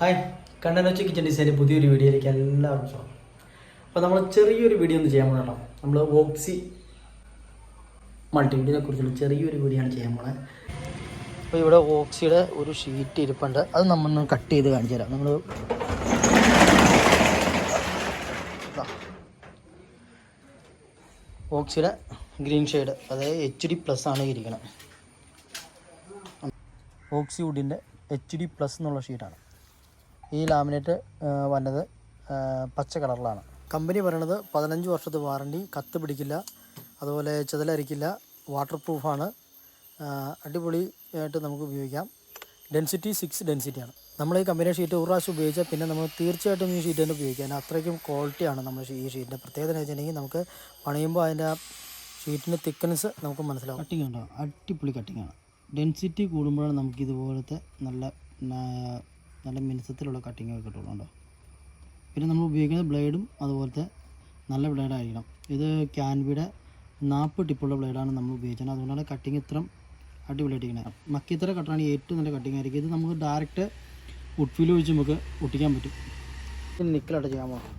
Hi. കണ്ടനൊച്ച kitchen ഡിസൈന്റെ പുതിയൊരു വീഡിയോയിലേക്ക് എല്ലാവർക്കും സ്വാഗതം. അപ്പോൾ നമ്മൾ ചെറിയൊരു വീഡിയോ ഒന്ന് ചെയ്യാൻ പോകണം നമ്മൾ ഓക്സി മൾട്ടിമീഡിയനെ കുറിച്ചുള്ള ചെറിയൊരു വീഡിയോ ആണ് ചെയ്യാൻ പോണത് അപ്പോൾ ഇവിടെ ഓക്സിയുടെ ഒരു ഷീറ്റ് ഇരിപ്പുണ്ട്. അത് നമ്മൾ കട്ട് ചെയ്ത് കാണിച്ചു തരാം. നമ്മൾ ഓക്സിയുടെ ഗ്രീൻ ഷെയ്ഡ് അതായത് എച്ച് ഡി പ്ലസ് ആണ് ഇരിക്കുന്നത് ഓക്സി വുഡിന്റെ എച്ച് ഡി പ്ലസ് എന്നുള്ള ഷീറ്റാണ് ഈ ലാമിനേറ്റ് വന്നത് പച്ച കളറിലാണ്. കമ്പനി പറയണത് പതിനഞ്ച് വർഷത്തെ വാറണ്ടി കത്ത് പിടിക്കില്ല അതുപോലെ ചെതലരിക്കില്ല വാട്ടർ പ്രൂഫാണ് അടിപൊളി ആയിട്ട് നമുക്ക് ഉപയോഗിക്കാം. ഡെൻസിറ്റി സിക്സ് ഡെൻസിറ്റിയാണ് നമ്മൾ ഈ കമ്പനി ഷീറ്റ് ഒരു പ്രാവശ്യം ഉപയോഗിച്ചാൽ പിന്നെ നമ്മൾ തീർച്ചയായിട്ടും ഈ ഷീറ്റ് തന്നെ ഉപയോഗിക്കാൻ അത്രയ്ക്കും ക്വാളിറ്റിയാണ് നമ്മൾ ഈ ഷീറ്റിന്റെ പ്രത്യേകത എന്ന് വെച്ചിട്ടുണ്ടെങ്കിൽ നമുക്ക് പണിയുമ്പോൾ അതിന്റെ ഷീറ്റിന്റെ തിക്കനസ് നമുക്ക് മനസ്സിലാവും. കട്ടിങ് ഉണ്ടോ? അടിപൊളി കട്ടിങ്ങാണ് ഡെൻസിറ്റി കൂടുമ്പോഴാണ് നമുക്ക് ഇതുപോലത്തെ നല്ല നല്ല മിനുസത്തിലുള്ള കട്ടിങ് ഒക്കെ കിട്ടുള്ളൂ കേട്ടോ. പിന്നെ നമ്മൾ ഉപയോഗിക്കുന്ന ബ്ലേഡും അതുപോലത്തെ നല്ല ബ്ലേഡായിരിക്കണം ഇത് ക്യാൻവിയുടെ നാൽപ്പത് ടിപ്പുള്ള ബ്ലേഡാണ് നമ്മൾ ഉപയോഗിച്ചത് അതുകൊണ്ടാണ് കട്ടിങ് ഇത്രയും അടിപൊളിയായിട്ടിരിക്കുന്നത് മക്കിത്തറ കട്ടറാണ് ഏറ്റവും നല്ല കട്ടിങ് ആയിരിക്കും. ഇത് നമുക്ക് ഡയറക്റ്റ് ഉട്ട്ഫിൽ ഒഴിച്ച് നമുക്ക് ഒട്ടിക്കാൻ പറ്റും. ഇനി നിക്കലായിട്ട് ചെയ്യാൻ പോകാം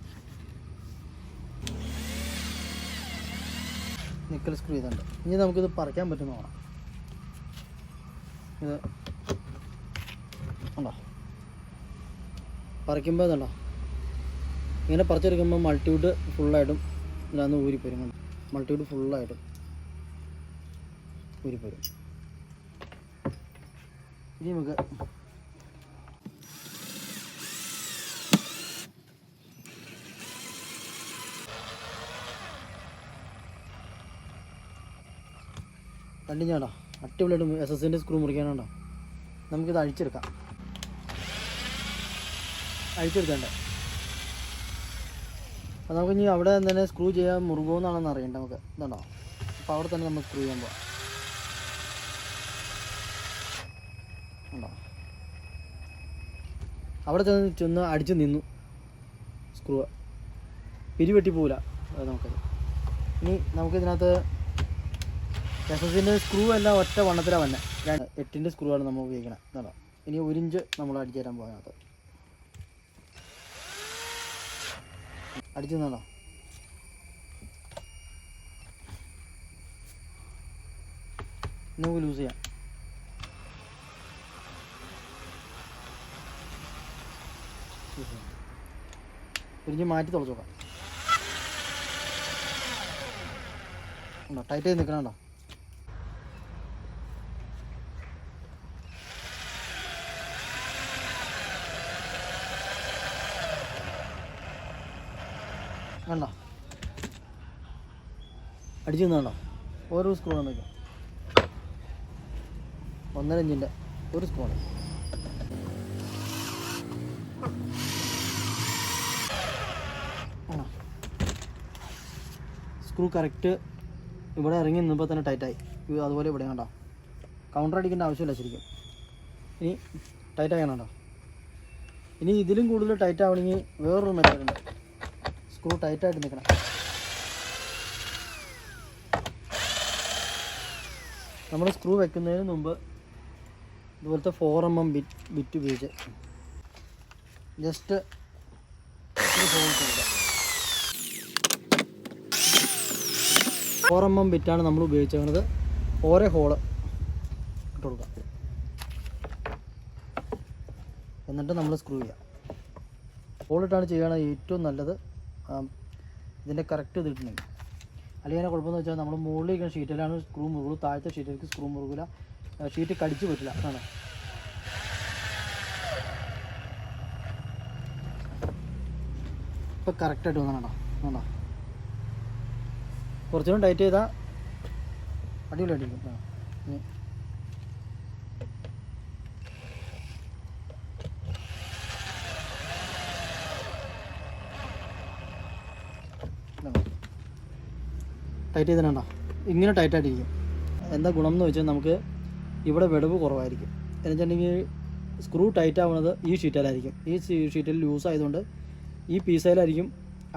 നിക്കൽ സ്ക്രൂ ചെയ്തിട്ടുണ്ട്. ഇനി നമുക്കിത് പറിക്കാൻ പറ്റുന്ന നോക്കാം ഇത് ഉണ്ടോ? പറിക്കുമ്പോൾ ഇതുണ്ടോ ഇങ്ങനെ പറിച്ചെടുക്കുമ്പോൾ മൾട്ടിവുഡ് ഫുള്ളായിട്ടും ഇതാന്ന് ഊരിപ്പോരും കണ്ടോ? മൾട്ടിവുഡ് ഫുള്ളായിട്ടും ഊരിപ്പോരും. ഇനി നമുക്ക് കണ്ടിഞ്ഞാണ്ടോ അടിപൊളിയായിട്ട് എസ് എസിന്റെ സ്ക്രൂ മുറിക്കാനുണ്ടോ? നമുക്കിത് അഴിച്ചെടുക്കാം. അഴിച്ചെടുക്കണ്ടേ? അപ്പോൾ നമുക്ക് ഇനി അവിടെ തന്നെ സ്ക്രൂ ചെയ്യാൻ മുറുകുമെന്നാണെന്ന് അറിയണ്ട നമുക്ക്. ഇതുണ്ടോ? അപ്പോൾ അവിടെ തന്നെ നമുക്ക് സ്ക്രൂ ചെയ്യാൻ പോവാം. അവിടെ ചെന്ന് ചെന്ന് അടിച്ച് നിന്നു. സ്ക്രൂ പിരിവെട്ടി പോവില്ല. നമുക്കത് ഇനി നമുക്കിതിനകത്ത് എസ് എസിന്റെ സ്ക്രൂ എല്ലാം ഒറ്റ വണ്ണത്തിലാണ് വന്നെ. എട്ടിന്റെ സ്ക്രൂ ആണ് നമ്മൾ ഉപയോഗിക്കണത് ഇതാണോ ഇനി ഒരു ഇഞ്ച് നമ്മൾ അടിച്ചു തരാൻ പോകുന്നത് അടിച്ചു തന്നോ നമുക്ക് ലൂസ് ചെയ്യാം. ഇഞ്ച് മാറ്റി തുളച്ചു നോക്കാം. ഉണ്ടോ? ടൈറ്റ് ചെയ്ത് നിൽക്കണോ കണ്ടോ അടിച്ചു നിന്നാണോ? ഓരോ സ്ക്രൂ ആണ് ഒന്നര ഇഞ്ചിന്റെ ഒരു സ്ക്രൂ സ്ക്രൂ കറക്റ്റ് ഇവിടെ ഇറങ്ങി നിന്നപ്പോൾ തന്നെ ടൈറ്റായി അതുപോലെ ഇവിടെ കണ്ടോ? കൗണ്ടർ അടിക്കേണ്ട ആവശ്യമില്ല ശരിക്കും. ഇനി ടൈറ്റായി കണ്ടോ ഇനി ഇതിലും കൂടുതൽ ടൈറ്റ് ആവണമെങ്കിൽ വേറൊരു മെത്തേഡുണ്ട് സ്ക്രൂ ടൈറ്റായിട്ട് നിൽക്കണം. നമ്മൾ സ്ക്രൂ വെക്കുന്നതിന് മുമ്പ് ഇതുപോലത്തെ four M M bit bit ഉപയോഗിച്ച് ജസ്റ്റ് ഫോർ എം എം ബിറ്റാണ് നമ്മൾ ഉപയോഗിച്ചിരുന്നത് ഓരോ ഹോൾ ഇട്ട് കൊടുക്കാം എന്നിട്ട് നമ്മൾ സ്ക്രൂ ചെയ്യാം ഹോളിട്ടാണ് ചെയ്യുകയാണെങ്കിൽ ഏറ്റവും നല്ലത്. ഇതിന്റെ കറക്റ്റ് ഇതിട്ടുണ്ടെങ്കിൽ അല്ലെങ്കിൽ കുഴപ്പമെന്ന് വെച്ചാൽ നമ്മൾ മുകളിലേക്ക് ഷീറ്റിലാണ് സ്ക്രൂ മുറുകുള്ളൂ താഴത്തെ ഷീറ്റിലേക്ക് സ്ക്രൂ മുറുകില്ല ഷീറ്റ് കടിച്ചു പറ്റില്ല ആണ് ഇപ്പം കറക്റ്റായിട്ട് വന്നതാണോ ആണോ കുറച്ചുകൂടെ ടൈറ്റ് ചെയ്താൽ അടിപൊളിയായിട്ടിരിക്കും ആ ഇനി ടൈറ്റ് ചെയ്തിട്ടുണ്ടോ ഇങ്ങനെ ടൈറ്റായിട്ടിരിക്കും എന്താ ഗുണം എന്ന് വെച്ചാൽ നമുക്ക് ഇവിടെ വിടവ് കുറവായിരിക്കും. എന്ന് വെച്ചിട്ടുണ്ടെങ്കിൽ സ്ക്രൂ ടൈറ്റ് ആവുന്നത് ഈ ഷീറ്റിലായിരിക്കും ഈ ഷീറ്റിൽ ലൂസ് ആയതുകൊണ്ട് ഈ പീസയിലായിരിക്കും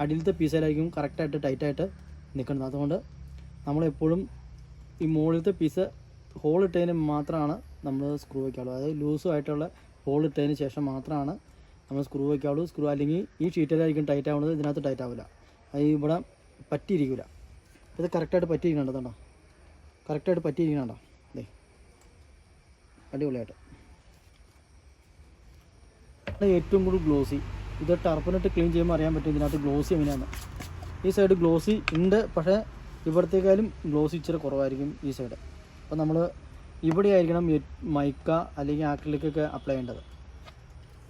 അടിയിലത്തെ പീസയിലായിരിക്കും കറക്റ്റായിട്ട് ടൈറ്റായിട്ട് നിൽക്കുന്നത്. അതുകൊണ്ട് നമ്മളെപ്പോഴും ഈ മുകളിലത്തെ പീസ് ഹോൾ ഇട്ടതിന് മാത്രമാണ് നമ്മൾ സ്ക്രൂ വയ്ക്കാവുള്ളൂ അതായത് ലൂസും ആയിട്ടുള്ള ഹോൾ ഇട്ടതിന് ശേഷം മാത്രമാണ് നമ്മൾ സ്ക്രൂ വയ്ക്കാവുള്ളൂ സ്ക്രൂ അല്ലെങ്കിൽ ഈ ഷീറ്റിലായിരിക്കും ടൈറ്റ് ആവുന്നത് ഇതിനകത്ത് ടൈറ്റ് ആവില്ല. അത് ഇവിടെ പറ്റിയിരിക്കില്ല. ഇത് കറക്റ്റായിട്ട് പറ്റിയിരിക്കണം കേട്ടോ കറക്റ്റായിട്ട് പറ്റിയിരിക്കണോ അതെ അടിപൊളിയായിട്ട്. ഏറ്റവും കൂടുതൽ ഗ്ലോസി. ഇത് ടർപ്പനിട്ട് ക്ലീൻ ചെയ്യുമ്പോൾ അറിയാൻ പറ്റും ഇതിനകത്ത് ഗ്ലോസി എങ്ങനെയാണ്. ഈ സൈഡ് ഗ്ലോസി ഉണ്ട് പക്ഷേ ഇവിടത്തേക്കാളും ഗ്ലോസി ഇച്ചിരി കുറവായിരിക്കും ഈ സൈഡ് അപ്പോൾ നമ്മൾ ഇവിടെ ആയിരിക്കണം മൈക്ക അല്ലെങ്കിൽ ആക്രിലിക്കൊക്കെ അപ്ലൈ ചെയ്യേണ്ടത്.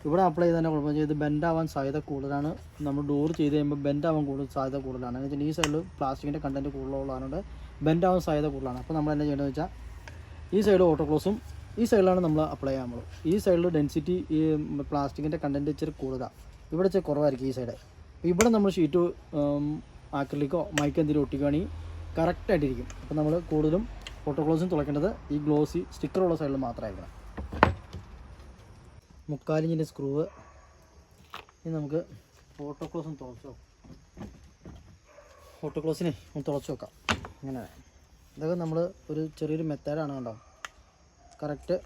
ഇവിടെ അപ്ലൈ ചെയ്തതിന്റെ കുഴപ്പം ഇത് ആവാൻ സാധ്യത കൂടുതലാണ്. നമ്മൾ ഡോർ ചെയ്ത് കഴിയുമ്പോൾ ആവാൻ കൂടുതൽ സാധ്യത കൂടുതലാണ്. എന്ന് വെച്ചാൽ ഈ സൈഡിൽ പ്ലാസ്റ്റിക്കിന്റെ കണ്ടന്റ് കൂടുതലുള്ളതുകൊണ്ട് ബെൻഡ് ആവാൻ സാധ്യത കൂടുതലാണ്. അപ്പോൾ നമ്മൾ എന്താ ചെയ്യേണ്ടതെന്ന് വെച്ചാൽ ഈ സൈഡ് ഓട്ടോക്ലോസും ഈ സൈഡിലാണ് നമ്മൾ അപ്ലൈ ചെയ്യാൻ പോകുന്നത്. ഈ സൈഡിൽ ഡെൻസിറ്റി ഈ പ്ലാസ്റ്റിക്കിന്റെ കണ്ടന്റ് ഇച്ചിരി കൂടുതലാണ് ഇവിടെ ഇച്ചിരി കുറവായിരിക്കും ഈ സൈഡ് ഇവിടെ നമ്മൾ ഷീറ്റ് ആക്രിലിക്കോ മൈക്ക് എന്തെങ്കിലും ഒട്ടിക്കുകയാണെങ്കിൽ കറക്റ്റായിട്ടിരിക്കും അപ്പോൾ നമ്മൾ കൂടുതലും ഓട്ടോക്ലോസും തുളയ്ക്കേണ്ടത് ഈ ഗ്ലോസി സ്റ്റിക്കറുള്ള സൈഡിൽ മാത്രമായിരിക്കണം. മുക്കാലിഞ്ചിന്റെ സ്ക്രൂവ്. ഇനി നമുക്ക് ഓട്ടോ ക്ലോസ് ഒന്ന് തുളച്ച് നോക്കാം. ഓട്ടോക്ലോസിനെ ഒന്ന് തുളച്ച് നോക്കാം. അങ്ങനെ ഇതൊക്കെ നമ്മൾ ഒരു ചെറിയൊരു മെത്തേഡാണ് കണ്ടോ? കറക്റ്റ്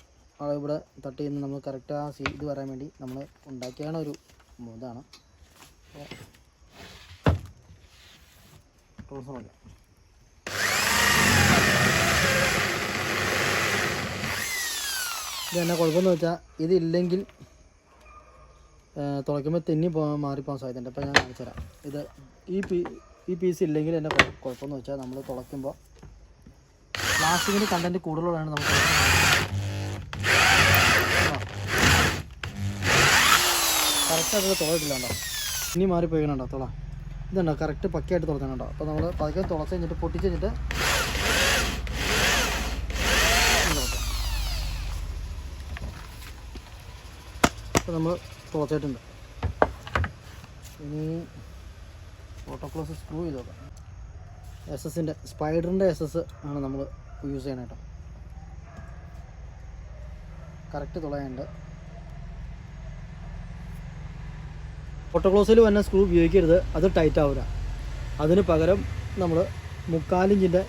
ഇവിടെ തട്ടി ചെയ്യുന്ന നമ്മൾ കറക്റ്റ് ആ സീ ഇത് വരാൻ വേണ്ടി നമ്മൾ ഉണ്ടാക്കിയാണ് ഒരു ഇതാണ്. ക്ലോസ് നോക്കാം. ഇത് തന്നെ കുഴപ്പമെന്ന് വെച്ചാൽ ഇതില്ലെങ്കിൽ തുളയ്ക്കുമ്പോൾ തെന്നി പോകാൻ മാറിപ്പോകാൻ സാധ്യതയുണ്ട്. അപ്പോൾ ഞാൻ കാണിച്ചു തരാം. ഇത് ഈ പീ ഈ പീസ് ഇല്ലെങ്കിൽ എന്നെ കുഴ- കുഴപ്പമെന്ന് വെച്ചാൽ നമ്മൾ തുളയ്ക്കുമ്പോൾ പ്ലാസ്റ്റിക്കിന്റെ കണ്ടന്റ് കൂടുതലുള്ളതാണ് നമുക്ക് കറക്റ്റ് അതിൽ തുളയിട്ടില്ല ഇനി മാറിപ്പോയിക്കണുണ്ടോ തുള? ഇതുണ്ടോ? കറക്റ്റ് പക്കയായിട്ട് തുളച്ചണുണ്ടോ അപ്പോൾ നമ്മൾ പതുക്കെ തുളച്ച് കഴിഞ്ഞിട്ട് പൊട്ടിച്ച് കഴിഞ്ഞിട്ട് ഇപ്പോൾ നമ്മൾ തുളച്ചിട്ടുണ്ട്. ഇനി ഓട്ടോക്ലോസ് സ്ക്രൂ ചെയ്ത് നോക്കാം എസ് എസിന്റെ സ്പൈഡറിന്റെ എസ് എസ് ആണ് നമ്മൾ യൂസ് ചെയ്യണം കേട്ടോ കറക്റ്റ് തുളയുണ്ട് ഓട്ടോക്ലോസിൽ വന്ന സ്ക്രൂ ഉപയോഗിക്കരുത്. അത് ടൈറ്റ് ആവില്ല അതിന് പകരം നമ്മൾ മുക്കാലിഞ്ചിന്റെ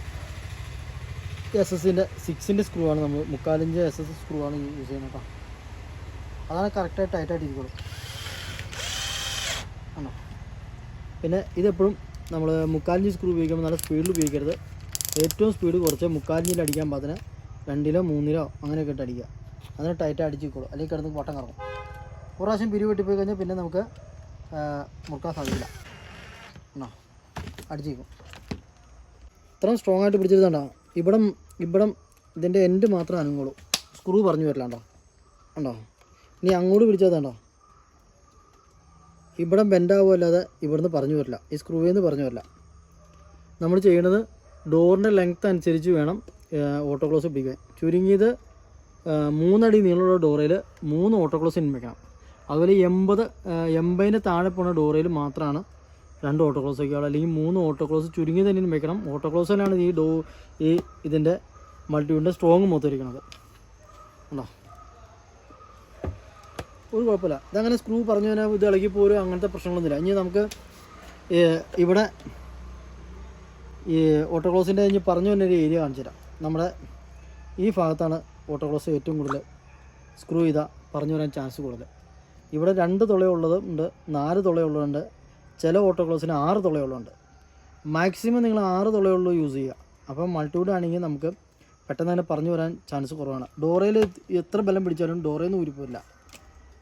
എസ് എസിന്റെ സിക്സിന്റെ സ്ക്രൂ ആണ് നമ്മൾ മുക്കാലിഞ്ച് എസ് എസ് സ്ക്രൂ ആണ് യൂസ് ചെയ്യുന്നത് കേട്ടോ അതാണ് കറക്റ്റായിട്ട് ടൈറ്റായിട്ട് ഇരിക്കുള്ളൂ. ആണോ? പിന്നെ ഇതെപ്പോഴും നമ്മൾ മുക്കാലിഞ്ച് സ്ക്രൂ ഉപയോഗിക്കുമ്പോൾ നല്ല സ്പീഡിൽ ഉപയോഗിക്കരുത്. ഏറ്റവും സ്പീഡ് കുറച്ച് മുക്കാലിഞ്ചിൽ അടിക്കാൻ പാകത്തിന് രണ്ടിലോ മൂന്നിലോ അങ്ങനെയൊക്കെ ഇട്ട് അടിക്കുക. അതിന് ടൈറ്റ് അടിച്ചിക്കോളൂ അല്ലെങ്കിൽ കിടന്ന് വട്ടം കറങ്ങും. പ്രാവശ്യം പിരി വെട്ടിപ്പോയി കഴിഞ്ഞാൽ പിന്നെ നമുക്ക് മുറുക്കാൻ സാധിക്കില്ല എന്നാ അടിച്ചിരിക്കും ഇത്രയും സ്ട്രോങ് ആയിട്ട് പിടിച്ചിരുന്നുണ്ടോ ഇവിടം ഇവിടം ഇതിന്റെ എൻഡ് മാത്രം അനങ്ങുള്ളൂ. സ്ക്രൂ പറഞ്ഞു വരില്ലാണ്ടോ. ഉണ്ടോ ഇനി അങ്ങോട്ട് പിടിച്ചതാണ്ടോ ഇവിടെ ബെൻഡാവുക അല്ലാതെ ഇവിടുന്ന് പറഞ്ഞു വരില്ല. ഈ സ്ക്രൂവിൽ നിന്ന് പറഞ്ഞു വരില്ല. നമ്മൾ ചെയ്യേണ്ടത് ഡോറിന്റെ ലെങ്ത് അനുസരിച്ച് വേണം ഓട്ടോ ക്ലോസ് പിടിക്കാൻ. ചുരുങ്ങിയത് മൂന്നടി നീളമുള്ള ഡോറയിൽ മൂന്ന് ഓട്ടോ ക്ലോസ് ഇൻവെക്കണം അതുപോലെ എൺപത് എൺപതിന് താഴെ പോണ ഡോറയിൽ മാത്രമാണ് രണ്ട് ഓട്ടോ ക്ലോസ് വയ്ക്കുക അല്ലെങ്കിൽ മൂന്ന് ഓട്ടോ ക്ലോസ് ചുരുങ്ങി തന്നെ വെക്കണം തന്നെയാണ് ഈ ഡോ ഈ ഇതിന്റെ മൾട്ടിവിന്റെ സ്ട്രോങ് മൊത്തം ഇരിക്കുന്നത് ഉണ്ടോ ഒരു കുഴപ്പമില്ല. ഇതങ്ങനെ സ്ക്രൂ പറഞ്ഞു കഴിഞ്ഞാൽ ഇത് ഇളകി പോലും അങ്ങനത്തെ പ്രശ്നങ്ങളൊന്നുമില്ല. ഇനി നമുക്ക് ഇവിടെ ഈ ഓട്ടോക്ലോസിന്റെ ഇനി പറഞ്ഞു തന്നെ ഒരു ഏരിയ കാണിച്ചു തരാം. നമ്മുടെ ഈ ഭാഗത്താണ് ഓട്ടോക്ലോസ് ഏറ്റവും കൂടുതൽ സ്ക്രൂ ചെയ്താൽ പറഞ്ഞു വരാൻ ചാൻസ് കൂടുതൽ. ഇവിടെ രണ്ട് തുളയുള്ളത് ഉണ്ട് നാല് തുളയുള്ളതുണ്ട് ചില ഓട്ടോക്ലോസിന് ആറ് തുളയുള്ളതുണ്ട്. മാക്സിമം നിങ്ങൾ ആറ് തുളയുള്ളൂ യൂസ് ചെയ്യുക. അപ്പം മൾട്ടിവുഡ് ആണെങ്കിൽ നമുക്ക് പെട്ടെന്ന് തന്നെ പറഞ്ഞു വരാൻ ചാൻസ് കുറവാണ്. ഡോറയിൽ എത്ര ബലം പിടിച്ചാലും ഡോറയിൽ നിന്ന് ഊരിപ്പോയില്ല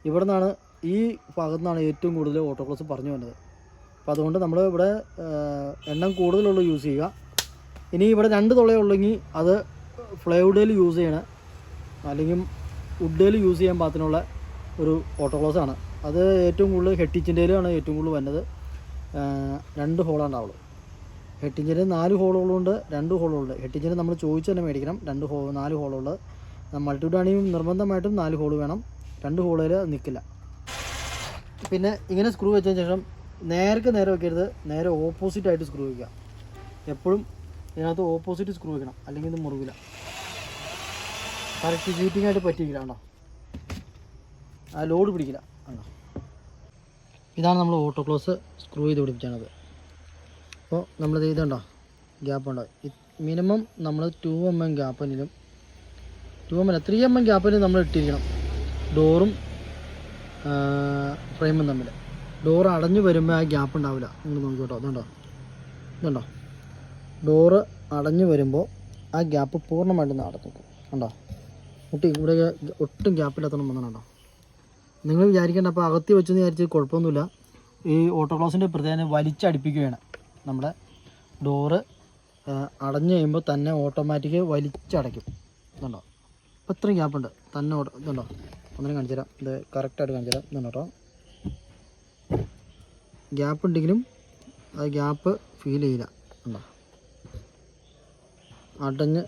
ഇവിടെ നിന്നാണ് ഈ ഭാഗത്തു നിന്നാണ് ഏറ്റവും കൂടുതൽ ഓട്ടോക്ലോസ് പറഞ്ഞു വന്നത് അപ്പോൾ അതുകൊണ്ട് നമ്മൾ ഇവിടെ എണ്ണം കൂടുതലുള്ള യൂസ് ചെയ്യുക. ഇനി ഇവിടെ രണ്ട് തുളയുള്ളെങ്കിൽ അത് ഫ്ലൈവുഡിൽ യൂസ് ചെയ്യണ. അല്ലെങ്കിൽ വുഡിൽ യൂസ് ചെയ്യാൻ പാകത്തിനുള്ള ഒരു ഓട്ടോക്ലോസ് ആണ്. അത് ഏറ്റവും കൂടുതൽ ഹെട്ടിച്ചിന്റെയിലാണ് ഏറ്റവും കൂടുതൽ വന്നത്. രണ്ട് ഹോളാണ്ടാവുള്ളൂ ഹെട്ടിഞ്ചിന് നാല് ഹോളുകളുണ്ട് രണ്ട് ഹോളുകളുണ്ട് ഹെട്ടിഞ്ചിന് നമ്മൾ ചോദിച്ച് തന്നെ മേടിക്കണം. രണ്ട് ഹോ നാല് ഹോളുള്ളത് മൾട്ടിവുഡാണെങ്കിൽ നിർബന്ധമായിട്ടും നാല് ഹോൾ വേണം. രണ്ട് ഹോളിൽ നിൽക്കില്ല. പിന്നെ ഇങ്ങനെ സ്ക്രൂ വെച്ചതിന് ശേഷം നേർക്ക് നേരെ വെക്കരുത് നേരെ ഓപ്പോസിറ്റ് ആയിട്ട് സ്ക്രൂ വയ്ക്കുക എപ്പോഴും ഇതിനകത്ത് ഓപ്പോസിറ്റ് സ്ക്രൂ വയ്ക്കണം അല്ലെങ്കിൽ ഇത് മുറിവില്ല. കറക്റ്റ് ചീറ്റിംഗ് ആയിട്ട് പറ്റിയില്ല ആ ലോഡ് പിടിക്കില്ല. ഇതാണ് നമ്മൾ ഓട്ടോ ക്ലോസ് സ്ക്രൂ ചെയ്ത് പിടിപ്പിച്ചാണത് അപ്പോൾ നമ്മളിത് ഇതുണ്ടോ ഗ്യാപ്പ് ഉണ്ടോ? മിനിമം നമ്മൾ ടു എം എം ഗ്യാപ്പിനും two M L three M M ഗ്യാപ്പിനും നമ്മൾ ഇട്ടിരിക്കണം. ഡോറും ഫ്രെയിമും തമ്മിൽ. ഡോർ അടഞ്ഞു വരുമ്പോൾ ആ ഗ്യാപ്പ് ഉണ്ടാവില്ല. നിങ്ങൾ നോക്കിക്കോട്ടോ ഇതുണ്ടോ? ഇതുണ്ടോ? ഡോറ് അടഞ്ഞു വരുമ്പോൾ ആ ഗ്യാപ്പ് പൂർണമായിട്ടും അടഞ്ഞു കണ്ടോ? ഒട്ടി ഇവിടെ ഒട്ടും ഗ്യാപ്പില്ലാത്തണം വന്നതുണ്ടോ നിങ്ങൾ വിചാരിക്കേണ്ട അപ്പോൾ അകത്തി വെച്ചെന്ന് വിചാരിച്ച് കുഴപ്പമൊന്നുമില്ല. ഈ ഓട്ടോ ക്ലോസിന്റെ പ്രത്യേകത വലിച്ചടിപ്പിക്കുകയാണ് നമ്മുടെ ഡോറ് അടഞ്ഞു കഴിയുമ്പോൾ തന്നെ ഓട്ടോമാറ്റിക് വലിച്ചടയ്ക്കും. ഇതുണ്ടോ? അപ്പോൾ ഇത്രയും ഗ്യാപ്പുണ്ട്. തന്നെ ഓട്ടോ ഇതുണ്ടോ? ഒന്നിനും കാണിച്ചു തരാം. ഇത് കറക്റ്റായിട്ട് കാണിച്ചു തരാം. ഇതുണ്ടോ കേട്ടോ. ഗ്യാപ്പ് ഉണ്ടെങ്കിലും ആ ഗ്യാപ്പ് ഫീൽ ചെയ്യില്ല. ഉണ്ടോ അടഞ്ഞ്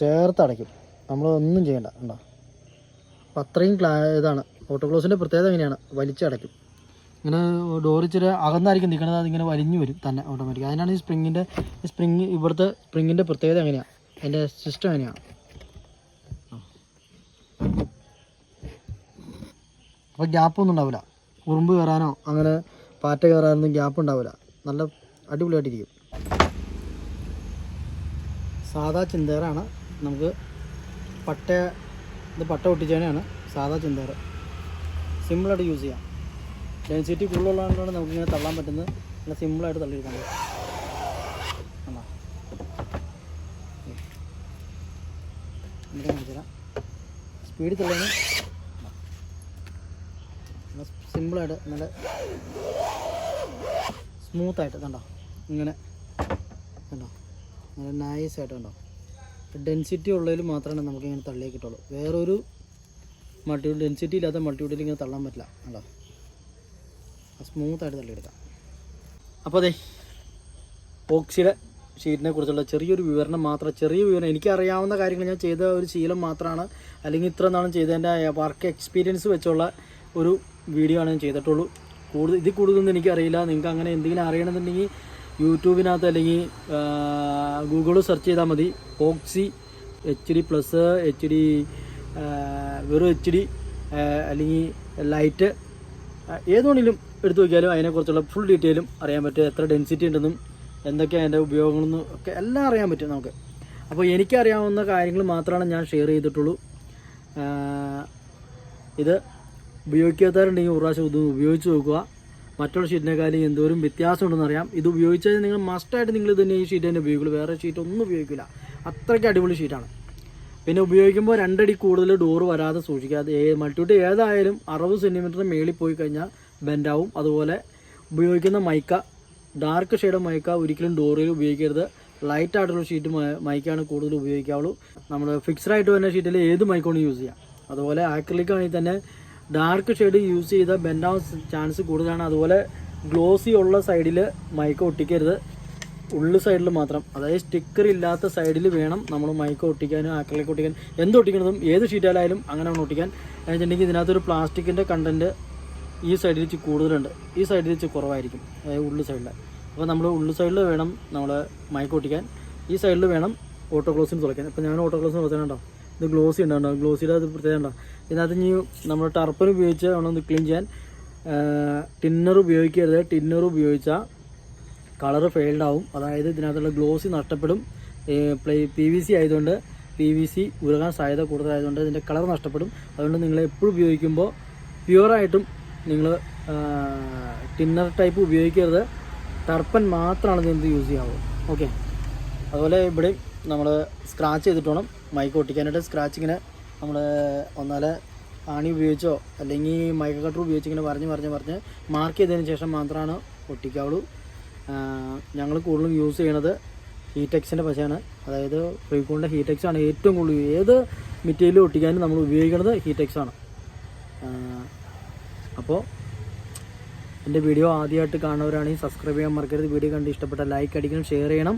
ചേർത്ത് അടയ്ക്കും. നമ്മളൊന്നും ചെയ്യണ്ട. ഉണ്ടോ അപ്പം അത്രയും ക്ലാ ഇതാണ്. ഓട്ടോക്ലോസിന്റെ പ്രത്യേകത എങ്ങനെയാണ് വലിച്ചടയ്ക്കും ഇങ്ങനെ ഡോർ ഇച്ചിരി അകന്നായിരിക്കും. നിൽക്കുന്നത് അതിങ്ങനെ വലിഞ്ഞു വരും തന്നെ ഓട്ടോമാറ്റിക് അതിനാണ് ഈ സ്പ്രിങ്ങിന്റെ സ്പ്രിങ് ഇവിടുത്തെ സ്പ്രിങ്ങിന്റെ പ്രത്യേകത എങ്ങനെയാണ് അതിന്റെ സിസ്റ്റം എങ്ങനെയാണ് അപ്പോൾ ഗ്യാപ്പൊന്നും ഉണ്ടാവില്ല. ഉറുമ്പ് കയറാനോ അങ്ങനെ പാറ്റ കയറാനൊന്നും ഗ്യാപ്പ് ഉണ്ടാവില്ല. നല്ല അടിപൊളിയായിട്ടിരിക്കും. സാധാ ചിന്തേറാണ് നമുക്ക് പട്ട ഇത് പട്ട ഒട്ടിച്ചേനെയാണ് സാധാ ചിന്തേറ് സിമ്പിളായിട്ട് യൂസ് ചെയ്യാം. ഡെൻസിറ്റി കൂടുതലുള്ളതുകൊണ്ടാണ് നമുക്കിങ്ങനെ തള്ളാൻ പറ്റുന്നത്. നല്ല സിമ്പിളായിട്ട് തള്ളിയെടുക്കാൻ പറ്റും സ്പീഡ് തരാം തള്ളുന്നത് സിമ്പിളായിട്ട് നല്ല സ്മൂത്തായിട്ട് കണ്ടോ? ഇങ്ങനെ കണ്ടോ? നല്ല നൈസായിട്ട് കണ്ടോ? ഡെൻസിറ്റി ഉള്ളതിൽ മാത്രമേ നമുക്ക് ഇങ്ങനെ തള്ളിയേ കിട്ടുള്ളൂ. വേറൊരു മൾട്ടി ഡെൻസിറ്റി ഇല്ലാത്ത മൾട്ടിവുഡിൽ ഇങ്ങനെ തള്ളാൻ പറ്റില്ല. കണ്ടോ? സ്മൂത്തായിട്ട് തള്ളിയെടുക്കാം. അപ്പോൾ അതെ ഓക്സിയുടെ ഷീറ്റിനെ കുറിച്ചുള്ള ചെറിയൊരു വിവരണം മാത്രം ചെറിയ വിവരണം. എനിക്കറിയാവുന്ന കാര്യങ്ങൾ ഞാൻ ചെയ്ത ഒരു ശീലം മാത്രമാണ്. അല്ലെങ്കിൽ ഇത്ര നാളും ചെയ്തതിന്റെ വർക്ക് എക്സ്പീരിയൻസ് വെച്ചുള്ള ഒരു വീഡിയോ ആണ് ഞാൻ ചെയ്തിട്ടുള്ളൂ. കൂടുതൽ ഇതിൽ കൂടുതലൊന്നും എനിക്കറിയില്ല. നിങ്ങൾക്ക് അങ്ങനെ എന്തെങ്കിലും അറിയണമെന്നുണ്ടെങ്കിൽ യൂട്യൂബിനകത്ത് അല്ലെങ്കിൽ ഗൂഗിളിൽ സെർച്ച് ചെയ്താൽ മതി. Oxy H D plus H D വെറും എച്ച് ഡി അല്ലെങ്കിൽ ലൈറ്റ് ഏതുകൊണ്ടിലും എടുത്തു നോക്കിയാലും അതിനെക്കുറിച്ചുള്ള ഫുൾ ഡീറ്റെയിലും അറിയാൻ പറ്റും. എത്ര ഡെൻസിറ്റി ഉണ്ടെന്നും എന്തൊക്കെയാണ് അതിന്റെ ഉപയോഗങ്ങളെന്നും ഒക്കെ എല്ലാം അറിയാൻ പറ്റും നമുക്ക്. അപ്പോൾ എനിക്കറിയാവുന്ന കാര്യങ്ങൾ മാത്രമാണ് ഞാൻ ഷെയർ ചെയ്തിട്ടുള്ളൂ. ഇത് ഉപയോഗിക്കാത്തവരുണ്ടെങ്കിൽ ഒരു പ്രാവശ്യം ഇത് ഉപയോഗിച്ച് നോക്കുക. മറ്റുള്ള ഷീറ്റിനെക്കാളും എന്തോരം വ്യത്യാസമുണ്ടെന്ന് അറിയാം. ഇത് ഉപയോഗിച്ചാൽ നിങ്ങൾ മസ്റ്റായിട്ട് നിങ്ങൾ തന്നെ ഈ ഷീറ്റ് തന്നെ ഉപയോഗിക്കുള്ളൂ. വേറെ ഷീറ്റ് ഒന്നും ഉപയോഗിക്കില്ല. അത്രയ്ക്ക് അടിപൊളി ഷീറ്റാണ്. പിന്നെ ഉപയോഗിക്കുമ്പോൾ രണ്ടടി കൂടുതൽ ഡോർ വരാതെ സൂക്ഷിക്കാതെ അത് മൾട്ടിട്ട് ഏതായാലും അറുപത് സെന്റിമീറ്ററിന് മേളിൽ പോയി കഴിഞ്ഞാൽ ബെൻഡാവും അതുപോലെ ഉപയോഗിക്കുന്ന മൈക്ക ഡാർക്ക് ഷെയ്ഡ് മൈക്ക ഒരിക്കലും ഡോറിൽ ഉപയോഗിക്കരുത്. ലൈറ്റ് ആയിട്ടുള്ള ഷീറ്റ് മൈക്കാണ് കൂടുതൽ ഉപയോഗിക്കാവുള്ളൂ. നമ്മൾ ഫിക്സ്ഡ് ആയിട്ട് ഷീറ്റിൽ ഏത് മൈക്കോണും യൂസ് ചെയ്യാം. അതുപോലെ ആക്രിലിക് ആണെങ്കിൽ തന്നെ ഡാർക്ക് ഷെയ്ഡ് യൂസ് ചെയ്താൽ ബെൻഡാവാൻ ചാൻസ് കൂടുതലാണ്. അതുപോലെ ഗ്ലോസി ഉള്ള സൈഡിൽ മൈക്ക ഒട്ടിക്കരുത്. ഉള്ളു സൈഡിൽ മാത്രം. അതായത് സ്റ്റിക്കർ ഇല്ലാത്ത സൈഡിൽ വേണം നമ്മൾ മൈക്ക് ഒട്ടിക്കാനും ആക്കലേക്ക് ഒട്ടിക്കാൻ. എന്ത് ഒട്ടിക്കണതും ഏത് ഷീറ്റായാലും അങ്ങനെ വേണം ഒട്ടിക്കാൻ. എന്ന് വെച്ചിട്ടുണ്ടെങ്കിൽ ഇതിനകത്തൊരു പ്ലാസ്റ്റിക്കിന്റെ കണ്ടന്റ് ഈ സൈഡിൽ വെച്ച് കൂടുതലുണ്ട്. ഈ സൈഡിൽ വെച്ച് കുറവായിരിക്കും. അതായത് ഉള്ളു സൈഡിൽ അപ്പോൾ നമ്മൾ ഉള്ളു സൈഡിൽ വേണം നമ്മൾ മൈക്ക് ഒട്ടിക്കാൻ. ഈ സൈഡിൽ വേണം ഓട്ടോ ക്ലോസിന് തുറക്കാൻ. ഇപ്പോൾ ഞാൻ ഓട്ടോ ക്ലോസിന് തുറക്കാനുണ്ടോ ഇത് ഗ്ലോസി ഉണ്ടാവും ഗ്ലോസിയുടെ അത് പ്രത്യേകത ഉണ്ടാകും ഇതിനകത്ത് ഇനി നമ്മൾ ടർപ്പൻ ഉപയോഗിച്ച് ഒന്ന് ക്ലീൻ ചെയ്യാൻ. ടിന്നർ ഉപയോഗിക്കരുത്. ടിന്നർ ഉപയോഗിച്ചാൽ കളർ ഫെയിൽഡ് ആവും. അതായത് ഇതിനകത്തുള്ള ഗ്ലോസി നഷ്ടപ്പെടും. പ്ലേ പി വി സി ആയതുകൊണ്ട് പി വി സി ഉരുകാൻ സാധ്യത കൂടുതലായതുകൊണ്ട് ഇതിന്റെ കളർ നഷ്ടപ്പെടും. അതുകൊണ്ട് നിങ്ങൾ എപ്പോഴും ഉപയോഗിക്കുമ്പോൾ പ്യുവറായിട്ടും നിങ്ങൾ ടിന്നർ ടൈപ്പ് ഉപയോഗിക്കരുത്. ടർപ്പൻ മാത്രമാണ് ഇതിനകത്ത് യൂസ് ചെയ്യാവുള്ളൂ ഓക്കെ അതുപോലെ ഇവിടെ നമ്മൾ സ്ക്രാച്ച് ചെയ്തിട്ട് വേണം. മൈക്ക് ഒട്ടിക്കാനായിട്ട് സ്ക്രാച്ച് ഇങ്ങനെ നമ്മൾ ഒന്നാലെ ആണി ഉപയോഗിച്ചോ അല്ലെങ്കിൽ മൈക്ക് കട്ടർ ഉപയോഗിച്ച് ഇങ്ങനെ പറഞ്ഞ് പറഞ്ഞ് പറഞ്ഞ് മാർക്ക് ചെയ്തതിന് ശേഷം മാത്രമാണ് ഒട്ടിക്കാവുള്ളൂ. ഞങ്ങൾ കൂടുതലും യൂസ് ചെയ്യണത് ഹീറ്റെക്സിന്റെ പശയാണ്. അതായത് ഫ്രീക്കോണിന്റെ ഹീറ്റെക്സാണ് ഏറ്റവും കൂടുതൽ ഏത് മെറ്റീരിയൽ ഒട്ടിക്കാനും നമ്മൾ ഉപയോഗിക്കുന്നത് ഹീറ്റെക്സാണ് അപ്പോൾ എന്റെ വീഡിയോ ആദ്യമായിട്ട് കാണുന്നവരാണെങ്കിൽ സബ്സ്ക്രൈബ് ചെയ്യാൻ മറക്കരുത്. വീഡിയോ കണ്ട് ഇഷ്ടപ്പെട്ട ലൈക്ക് അടിക്കണം ഷെയർ ചെയ്യണം.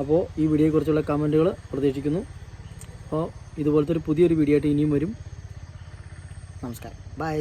അപ്പോൾ ഈ വീഡിയോയെക്കുറിച്ചുള്ള കമന്റുകൾ പ്രതീക്ഷിക്കുന്നു. അപ്പോൾ ഇതുപോലത്തെ ഒരു പുതിയൊരു വീഡിയോ ആയിട്ട് ഇനിയും വരും. നമസ്കാരം. ബൈ